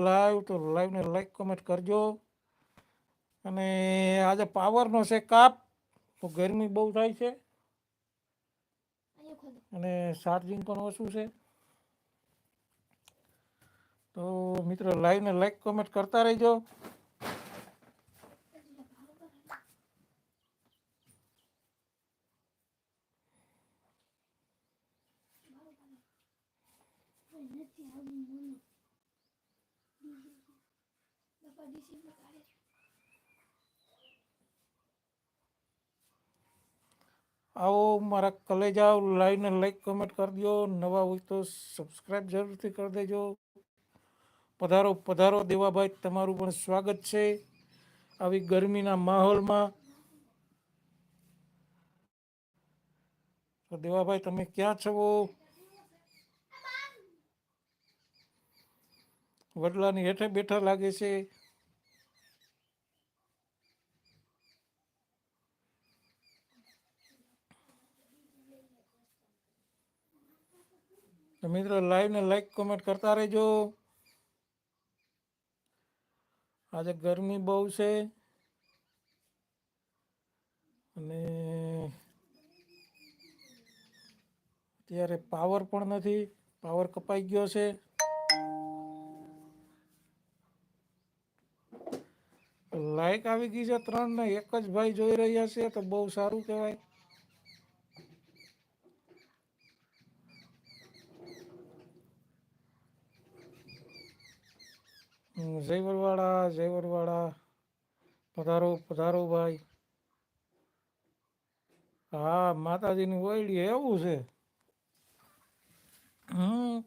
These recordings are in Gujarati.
લાઈવ તો લાઈવને લાઈક કમેન્ટ કરજો. અને આજે પાવરનો છે કાપ, તો ગરમી બહુ થાય છે. અને ચાર્જિંગ પણ ઓછું છે. તો મિત્રો, લાઈવને લાઈક કોમેન્ટ કરતા રહેજો. આવો મારા કલેજા લાઈવને લાઈક કમેન્ટ કરી દો. નવા હોય તો સબસ્ક્રાઈબ જરૂરથી કરી દેજો. પધારો પધારો દેવાભાઈ, તમારું પણ સ્વાગત છે. આવી ગરમીના માહોલમાં. તો દેવાભાઈ, તમે ક્યાં છો? વડલાની હેઠે બેઠા લાગે છે. તો મિત્રો લાઈવ ને લાઈક કોમેન્ટ કરતા રહેજો. આજે ગરમી બહુ છે. અને અત્યારે પાવર પણ નથી. પાવર કપાઈ ગયો છે. લાઈક આવી ગઈ છે ત્રણ ને એક જ ભાઈ જોઈ રહ્યા છે, તો બહુ સારું કહેવાય. જય વરવાડા જય વરવાડા પધારો પધારો ભાઈ. હા, માતાજીની ઓયડી એવું છે. હમ.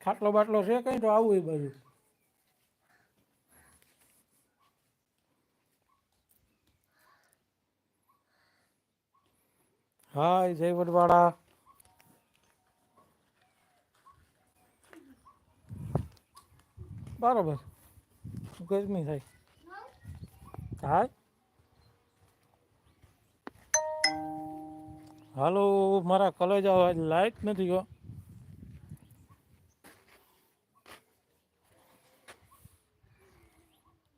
ખાટલો બાટલો છે કઈ તો આવું એ બાજુ. હાય જય વડવાડા બરાબર ગરમી થાય હાય હાલો મારા કલેજા આજ લાઈટ નથી ગયો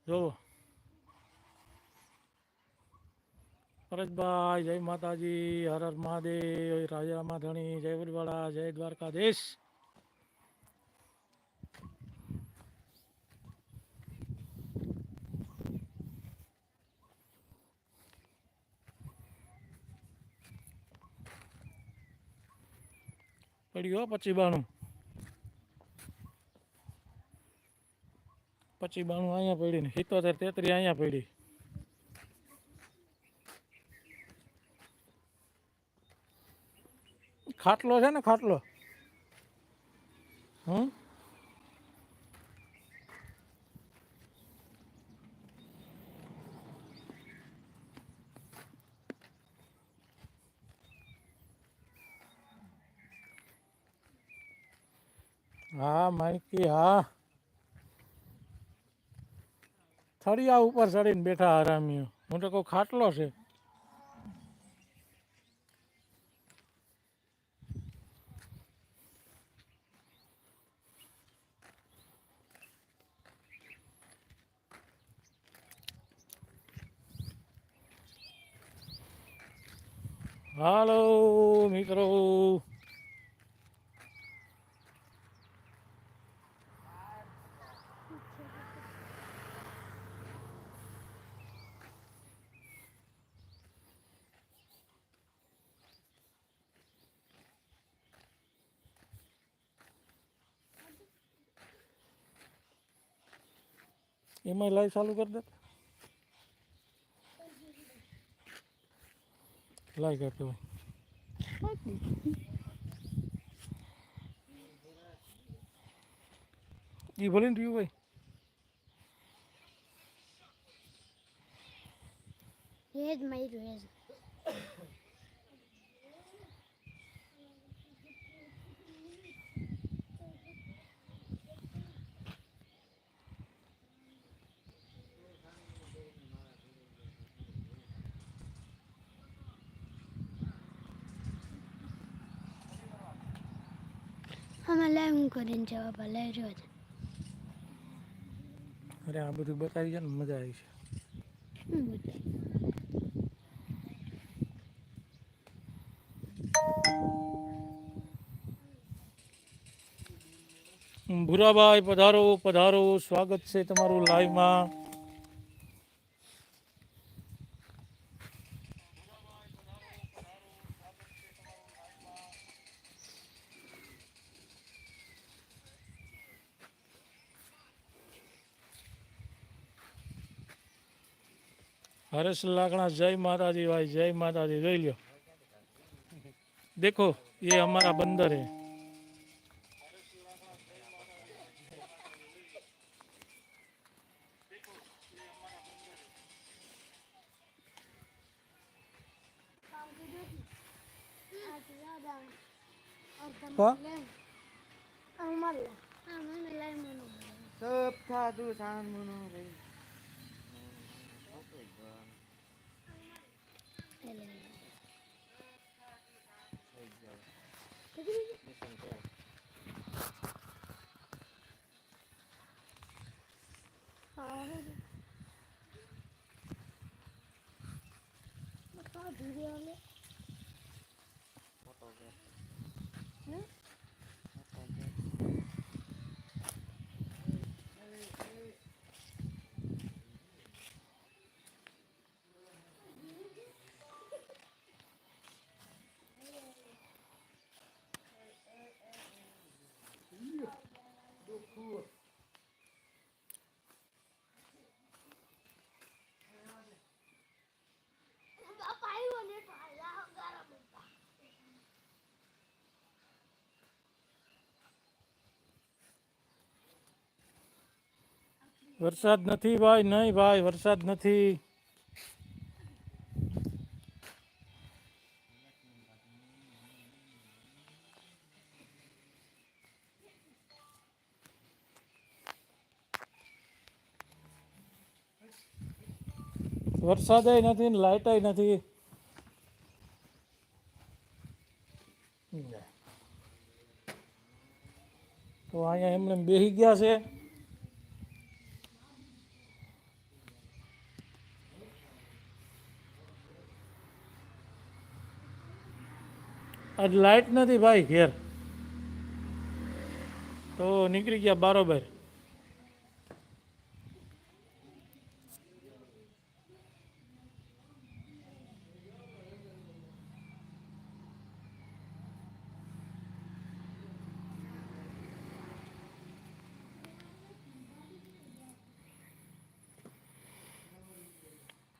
જો પરેશભાઈ જય માતાજી હર હર મહાદેવ રાજા માધણી જય વડવાડા જય દ્વારકાધીશ પડ્યું હો પચી બાણું. પચી બાણું અહીંયા પડી ને સિત્તોતેર તેત્રી અહીંયા પડી. ખાટલો છે ને ખાટલો? હમ? હા માઇકી હા. થળિયા ઉપર ચડીને બેઠા હરામીઓ. હું તો કહું ખાટલો છે. હાલો મિત્રો. એમાં લાઈવ ચાલુ કરી દે. લાઈવ કરતો એ ભલે ને રહ્યું ભાઈ એ જ માર્યું એ અમે લાઈવ હું કરીને જવાબ લાઈવ રહ્યો છે અરે આ બધું બતાવી છે ને મજા આવી છે. ભૂરાભાઈ પધારો પધારો. સ્વાગત છે તમારું લાઈવમાં हरेश लाकड़ा जय माता दी भाई जय माता दी ले लियो देखो ये हमारा बंदर है વિડીયોને ફોટોગ્રાફ વરસાદ નથી ભાઈ, નહીં ભાઈ, વરસાદ નથી. વરસાદ નથી ને લાઇટ નથી. તો અહીંયા એમને બેસી ગયા છે. આજ લાઇટ નથી ભાઈ ઘેર. તો નીકળી ગયા બરોબર.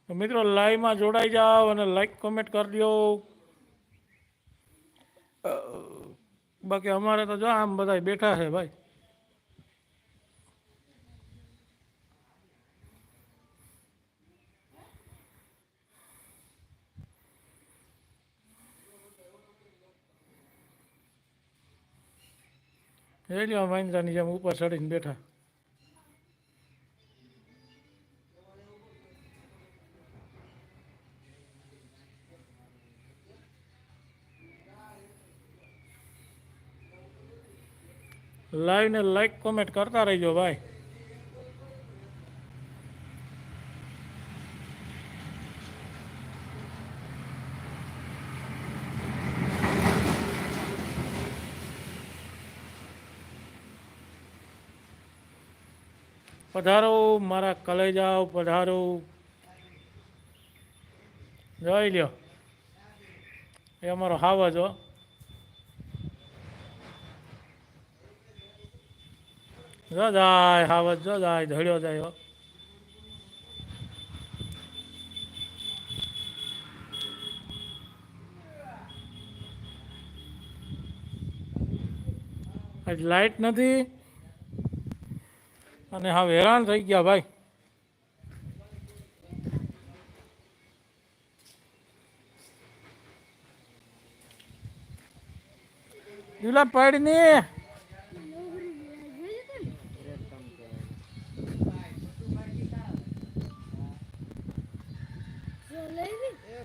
મિત્રો લાઈવમાં જોડાઈ જાઓ અને લાઈક કોમેન્ટ કરી દો. બાકી અમારે તો જો આમ બધા બેઠા છે ભાઈ. લ્યો મહિન્દ્રાની જેમ ઉપર ચડીને બેઠા. લાઈવ ને લાઈક કોમેન્ટ કરતા રહેજો ભાઈ. પધારો મારા કલેજાઓ, પધારો. જોઈ લ્યો. એ અમારો હાવજ હો. જો જાય હાવજ જોદાય ધડ્યો જાય લાઈટ નથી. અને હા હેરાન થઈ ગયા ભાઈ. દિલા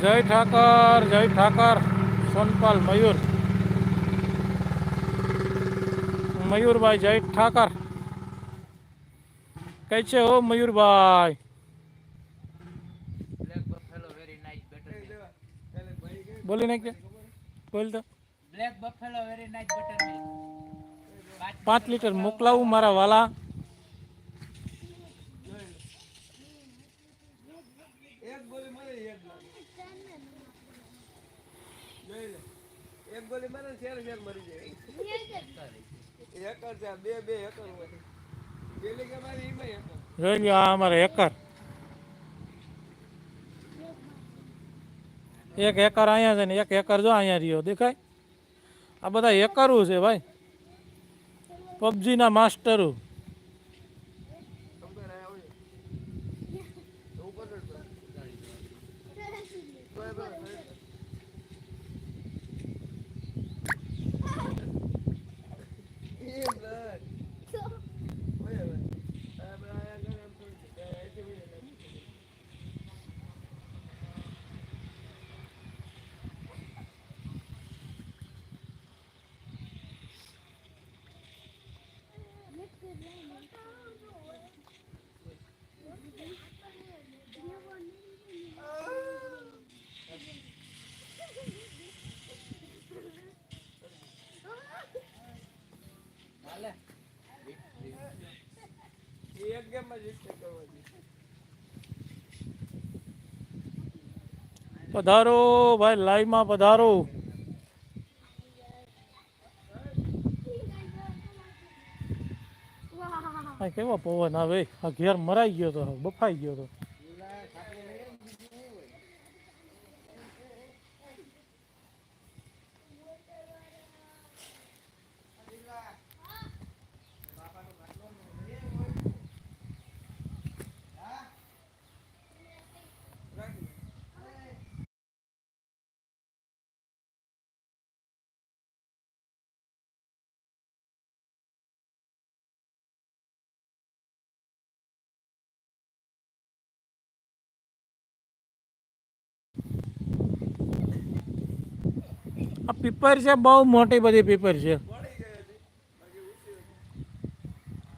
જય ઠાકર જય ઠાકર સોનપાલ મયુર મયુરભાઈ જય ઠાકર કઈ છે હો મયુરભાઈ. બોલી નાખ બોલ તો પાંચ લીટર મોકલાવું મારા વાલા એક ગોળી મારે એક લાગે જોઈ લે એક ગોલી મારે શેર શેર મરી જાય. એકર છે બે બે એકર હોય. પેલી કે મારી એમાં એકર જોઈ લ્યો, આ અમારે એકર એક એકર અહીંયા છે ને એક એકર જો અહીંયા રહ્યો, દેખાય? આ બધા એકરું છે ભાઈ. પબજીના માસ્ટરો ખબર આ હોય ઉપર જ તો. તોય બરાબર. એમ લડ. હોય હવે. આ બધા આયા કરે એમ થોડી છે. આ એટલી બધી નથી. હાલે. એ એક ગેમમાં જીતશે કરવાની પધારો ભાઈ લાઈવમાં પધારો. કેવો પવન આવે? અગિયાર મરાઈ ગયો તો બફાઈ ગયો તો. આ પીપર છે, બહુ મોટી બધી પીપર છે.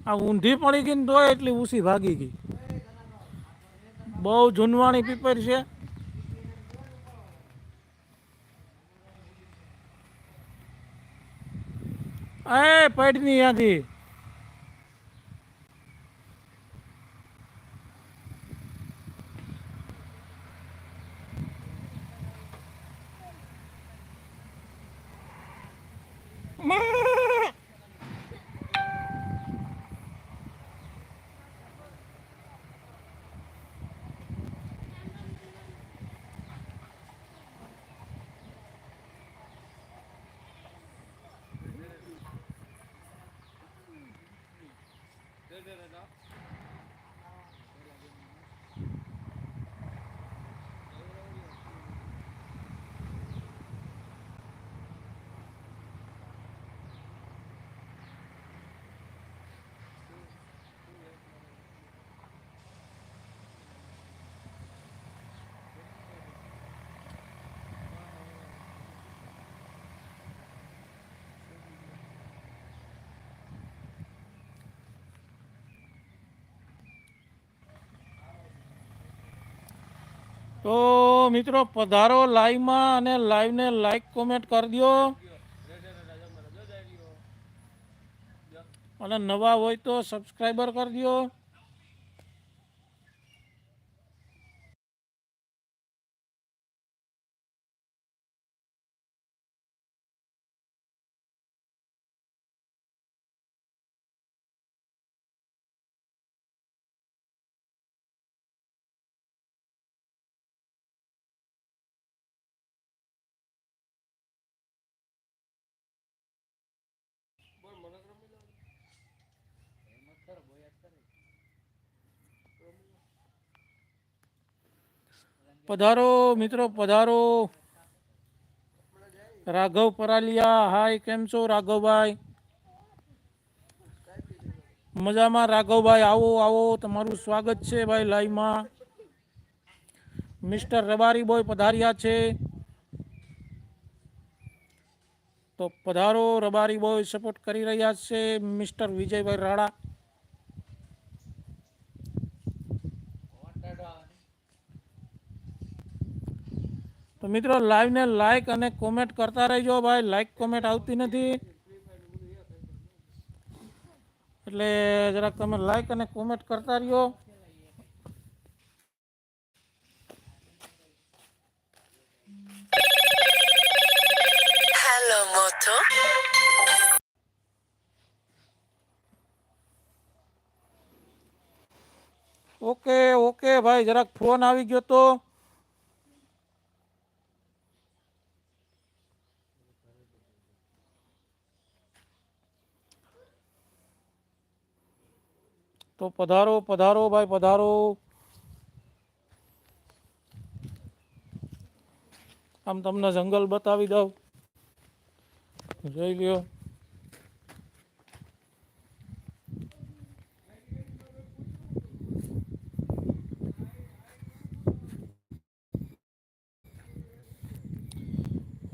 આ ઊંધી પડી ગઈ ને તો એટલી ઊંચી ભાગી ગઈ. બહુ જૂનવાણી પીપર છે. એ, પૈડની Nerede Reda? તો મિત્રો, પધારો લાઈવમાં અને લાઈવને લાઈક કોમેન્ટ કરી દો અને નવા હોય તો સબસ્ક્રાઈબર કરી દો પધારો, મિત્રો, પધારો. રાઘવ પરાલિયા, હાય, કેમ છો રાઘવભાઈ? મજામાં રાઘવભાઈ, આવો આવો, તમારું સ્વાગત છે ભાઈ લાઈવમાં. મિસ્ટર રબારી બોય પધાર્યા છે. તો પધારો, રબારી બોય, સપોર્ટ કરી રહ્યા છે મિસ્ટર વિજયભાઈ રાણા. તો મિત્રો લાઈવને લાઈક અને કોમેન્ટ કરતા રહેજો ભાઈ. લાઈક કોમેન્ટ આવતી નથી. એટલે જરાક તમે લાઈક અને કોમેન્ટ કરતા રહ્યો. ઓકે ઓકે ભાઈ. જરાક ફોન આવી ગયો તો. તો પધારો પધારો ભાઈ, પધારો. આમ તમને જંગલ બતાવી દઉં. જોઈ લ્યો.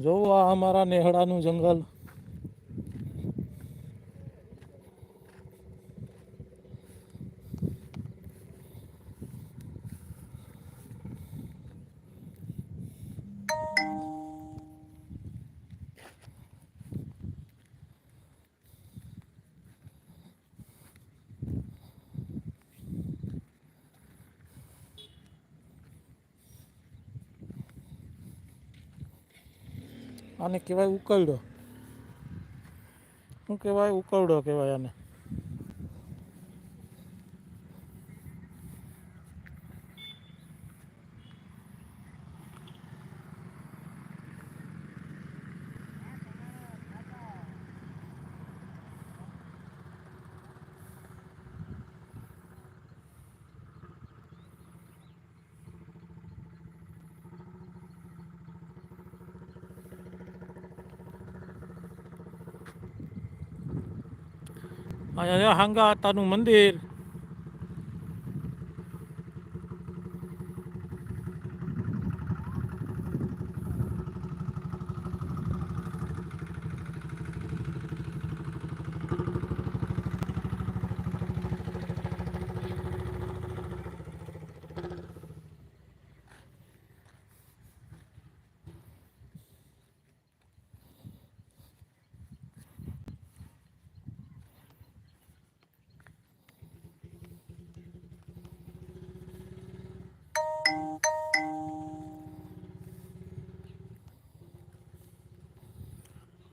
જોવો આ અમારા નેહડાનું જંગલ. આને કહેવાય ઉકરડો. શું કહેવાય? ઉકરડો કહેવાય આને. અહીંયા હાંગા આતાનું મંદિર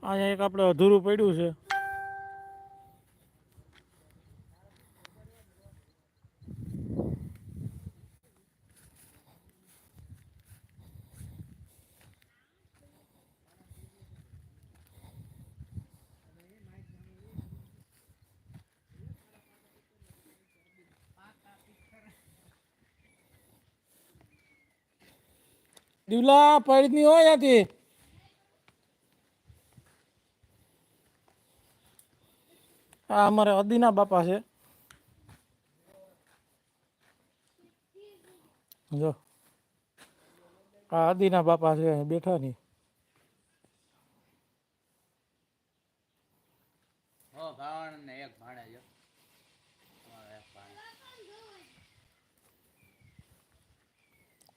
અહીંયા એક આપણે અધૂરું પડ્યું છે. દિવલા પડી હોય ત્યાંથી. આ અમારે અદીના બાપા છે. જો. આ અદીના બાપા છે અહીં બેઠા ની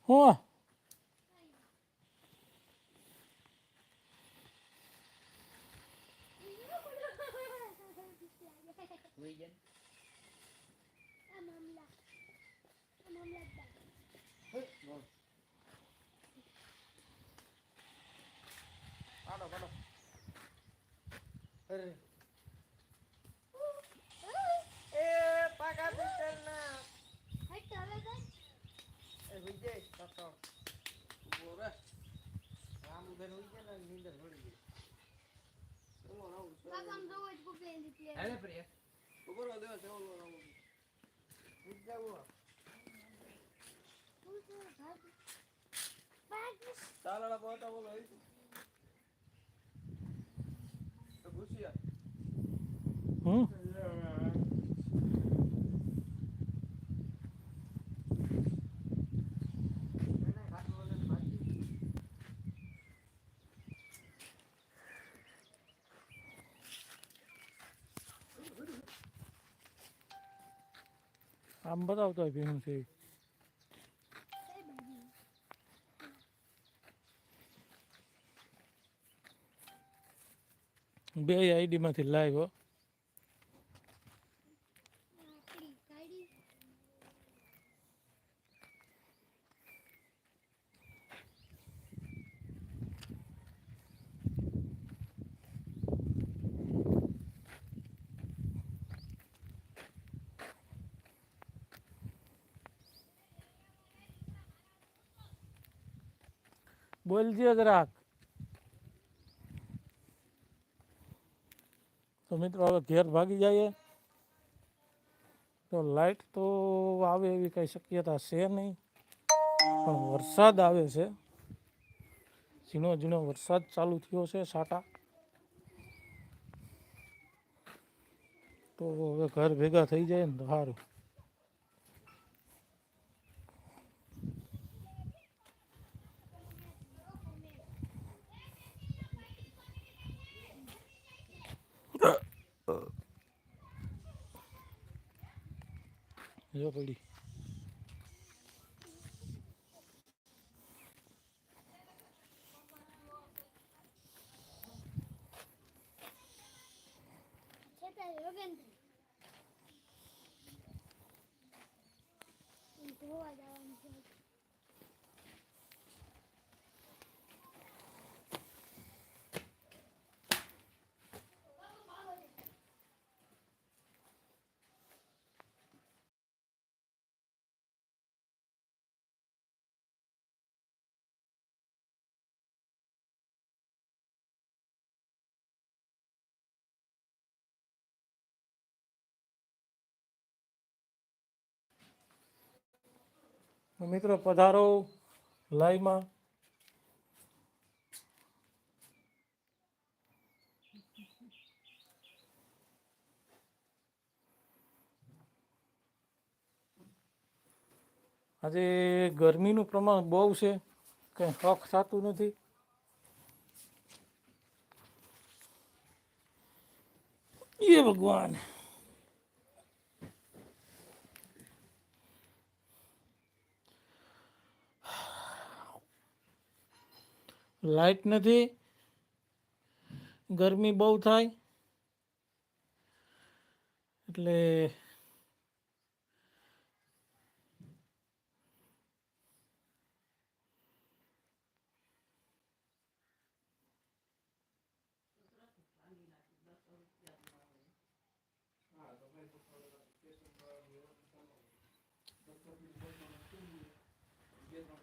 હો ભાવણ ને એક ભાણે જો તમારો એક ભાણે હું સુઈ જાય એ પાકા એ વિજય કાકા ઊભો રે આમ ઉધર હોય છે ને નીંદર પડી ગઈ ઊભો રહો હાલે પ્રિય Доброго дня, чого воно нам? Від кого? તારા પોતા બોલો ભૂસિયા હમ આમ બતાવતો હોય ભીનું છે. બે આઈડી માંથી લાઈવ હો બોલજે જરાક તો મિત્રો હવે ઘેર ભાગી જઈએ તો લાઈટ તો આવે એવી કઈ શક્યતા છે નહીં પણ વરસાદ આવે છે ઝીણો ઝીણો વરસાદ ચાલુ થયો છે સાટા તો હવે ઘર ભેગા થઈ જાય ને તો સારું જો પડી ધોવા જવાનું છે મિત્રો પધારો લાઈવમાં. આજે ગરમીનું પ્રમાણ બહુ છે કંઈ હક થતું નથી. એ ભગવાન. લાઈટ નથી. ગરમી બહુ થાય. એટલે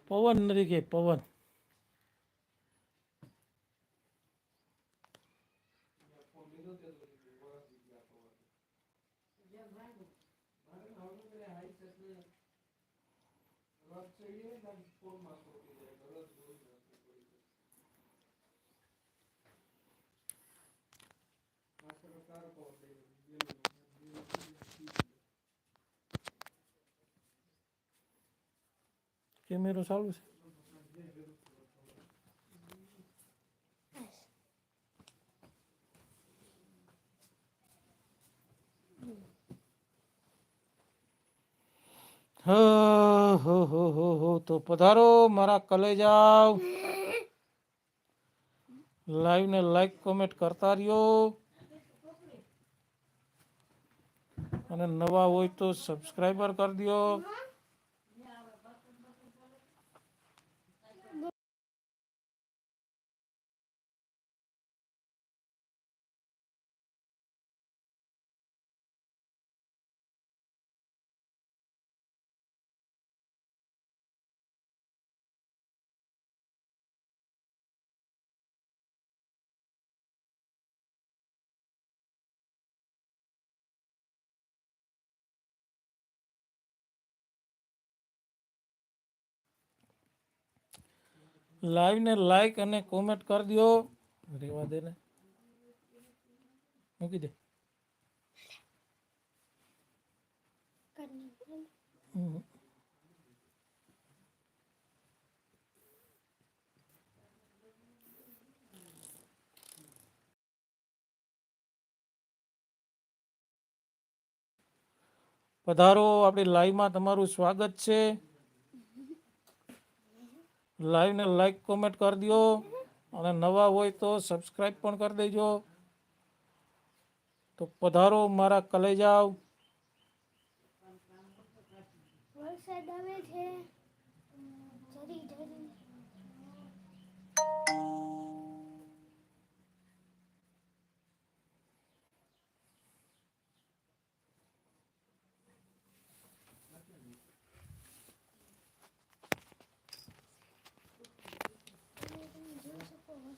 પવન નથી કે પવન. કેમેરો ચાલુ છે હા, હો હો હો તો પધારો મારા કલેજાવ લાઈવ ને લાઈક કોમેન્ટ કરતા રહ્યો. અને નવા હોય તો સબસ્ક્રાઈબર કરી દો લાઈવને લાઈક અને કોમેન્ટ કરી દો રેવા દે ને. મૂકી દે. પધારો, આપણી લાઈવમાં તમારું સ્વાગત છે. લાઈવને લાઈક, કોમેન્ટ કરી દો અને નવા હોય તો સબસ્ક્રાઈબ પણ કરી દેજો. તો પધારો મારા કલેજાઓ વરસાદ આવે છે જરી જરી તમે જોઈ શકો વરસાદ આવે છે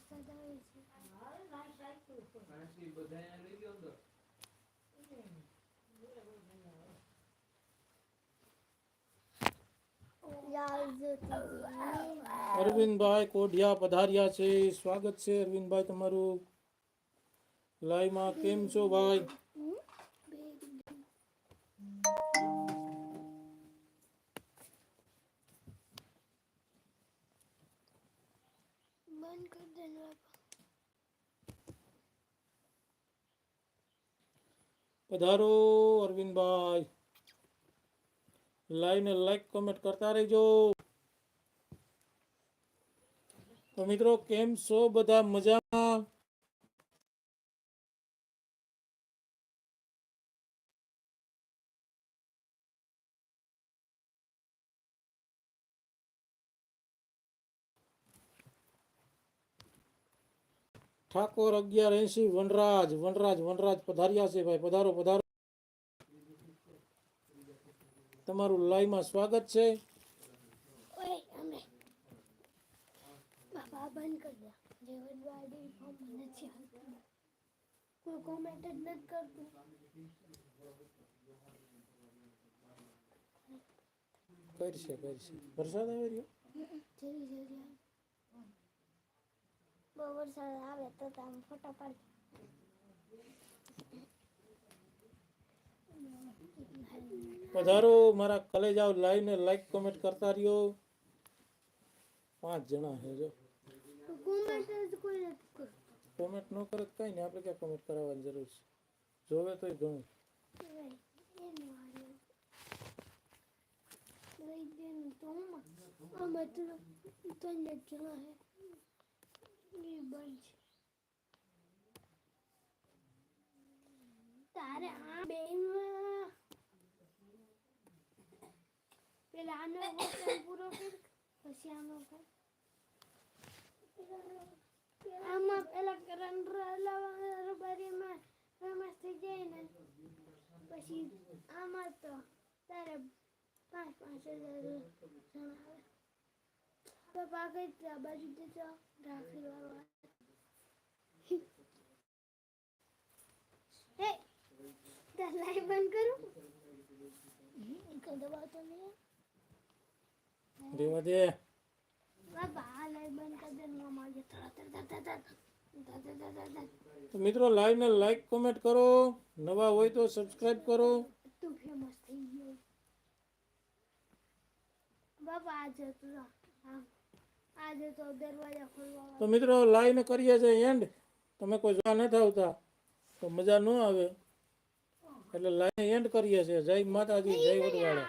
અરવિંદભાઈ કોઢિયા પધાર્યા છે. સ્વાગત છે અરવિંદભાઈ તમારું. લાઈવમાં કેમ છો ભાઈ? બંધ કરી દે ને બાપા પધારો, અરવિંદભાઈ. લાઈવને લાઈક કોમેન્ટ કરતા રહેજો. તો મિત્રો, કેમ છો? બધા મજામાં? ઠાકોર અગિયાર એસી વનરાજ વનરાજ વનરાજ પધાર્યા છે ભાઈ પધારો પધારો. તમારું લાઈવમાં સ્વાગત છે. કરશે કરશે. વરસાદ આવી રહ્યો? બહુ વરસાદ આવે તો આમ ફોટો પાડી પધારો મારા કલેજ આવ લાઈવ ને લાઈક કોમેન્ટ કરતા રહ્યો. પાંચ જણા છે જો. કોમેન્ટ ન કરે તો કઈ નહીં આપણે ક્યાં કોમેન્ટ કરાવવાની જરૂર છે? જોવે ઘણું લઈ દેનું તો આમાં તો જણા હે છે. તારે આ બે પેલા આનો પૂરો કર, પછી આનો કર. આમાં પેલા કરંટ રબારીમાં ફેમસ થઈ જાય ને, પછી આમાં તો તારે પાંચ પાંચ હજાર જણા આવે પપ્પા કઈ આ બાજુ દેજો રાખી વાળવા હે તાર લાઈવ બંધ કરું કઈ દબાવતો નહીં રેવા દે બાબા આ લાઈવ બંધ કરી દે ને મામા જે તરત તરત તરત તરત તરત તરત તો મિત્રો લાઈવને લાઈક કોમેન્ટ કરો નવા હોય તો સબસ્ક્રાઈબ કરો। તું ફેમસ થઈ ગયો. બાબા આજે તો આમ આજે તો દરવાજા ખોલવા તો મિત્રો લાઈવને કરીએ છે એન્ડ તમે કોઈ જોવા નથી આવતા. તો મજા ન આવે. એટલે લાઈન એન્ડ કરીએ છે જય માતાજી જય વડવાળા